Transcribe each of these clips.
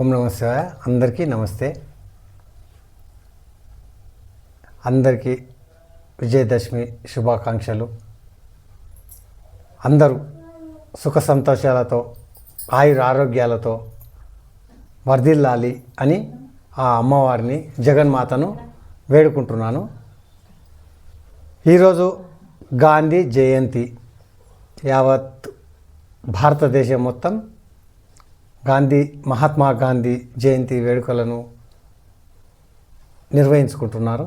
ఓం నమ శివాయ. అందరికీ నమస్తే. అందరికీ విజయదశమి శుభాకాంక్షలు. అందరూ సుఖ సంతోషాలతో ఆయుర ఆరోగ్యాలతో వర్ధిల్లాలి అని ఆ అమ్మవారిని జగన్మాతను వేడుకుంటున్నాను. ఈరోజు గాంధీ జయంతి యావత్ భారతదేశం మొత్తం గాంధీ మహాత్మా గాంధీ జయంతి వేడుకలను నిర్వహించుకుంటున్నారు.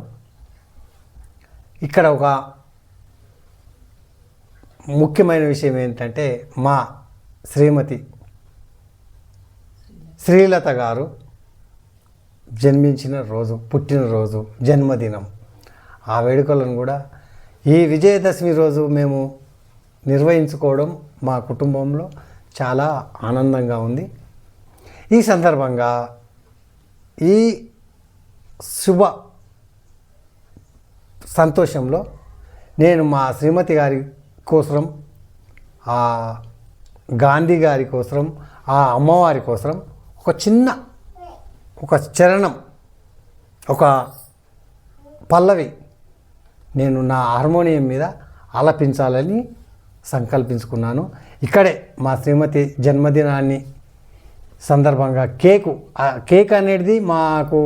ఇక్కడ ఒక ముఖ్యమైన విషయం ఏంటంటే మా శ్రీమతి శ్రీలత గారు జన్మించిన రోజు పుట్టినరోజు జన్మదినం. ఆ వేడుకలను కూడా ఈ విజయదశమి రోజు మేము నిర్వహించుకోవడం మా కుటుంబంలో చాలా ఆనందంగా ఉంది. ఈ సందర్భంగా ఈ శుభ సంతోషంలో నేను మా శ్రీమతి గారి కోసం ఆ గాంధీ గారి కోసం ఆ అమ్మవారి కోసం ఒక చిన్న ఒక చరణం ఒక పల్లవి నేను నా హార్మోనియం మీద ఆలపించాలని సంకల్పించుకున్నాను. ఇక్కడే మా శ్రీమతి జన్మదినాన్ని సందర్భంగా కేకు కేక్ అనేది మాకు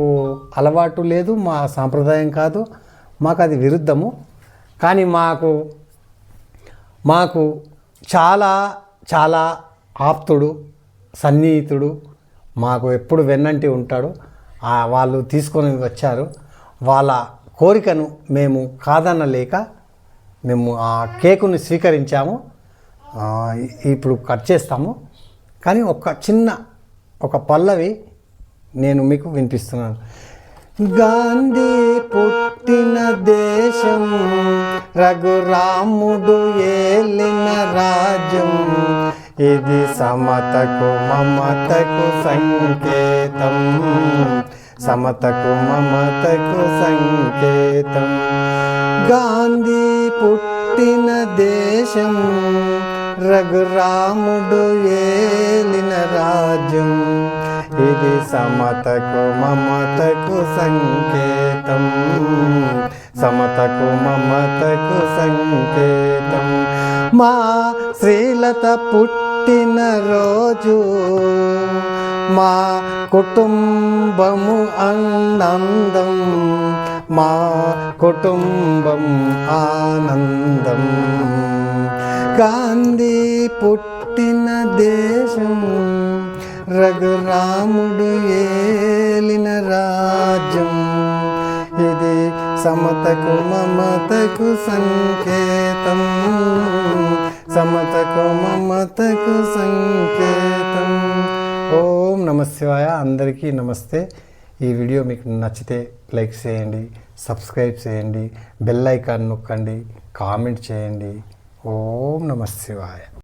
అలవాటు లేదు మా సాంప్రదాయం కాదు మాకు అది విరుద్ధము. కానీ మాకు మాకు చాలా చాలా ఆప్తుడు సన్నిహితుడు మాకు ఎప్పుడు వెన్నంటి ఉంటాడు. వాళ్ళు తీసుకొని వచ్చారు. వాళ్ళ కోరికను మేము కాదనలేక మేము ఆ కేకుని స్వీకరించాము. ఇప్పుడు కట్ చేస్తాము. కానీ ఒక చిన్న ఒక పల్లవి నేను మీకు వినిపిస్తున్నాను. గాంధీ పుట్టిన దేశం రఘురాముడు ఏలిన రాజ్యం. ఇది సమతకు మమతకు సంకేతం సమతకు మమతకు సంకేతం. గాంధీ పుట్టిన దేశం రఘురాముడు ఏ ఇది సమతకు మమతకు సంకేతం. సమతకు మమతకు సంకేతం. మా శ్రీలత పుట్టిన రోజు మా కుటుంబము ఆనందం. మా కుటుంబం ఆనందం. గాంధీ పుట్టిన దేశం రఘురాముడు ఏలిన రాజ్యం. ఇది సమతకు మమతకు సంకేతం. సమతకు మమతకు సంకేతం. ఓం నమశివాయ అందరికీ నమస్తే. ఈ వీడియో మీకు నచ్చితే లైక్ చేయండి సబ్స్క్రైబ్ చేయండి బెల్ ఐకాన్ నొక్కండి కామెంట్ చేయండి. ఓం నమశివాయ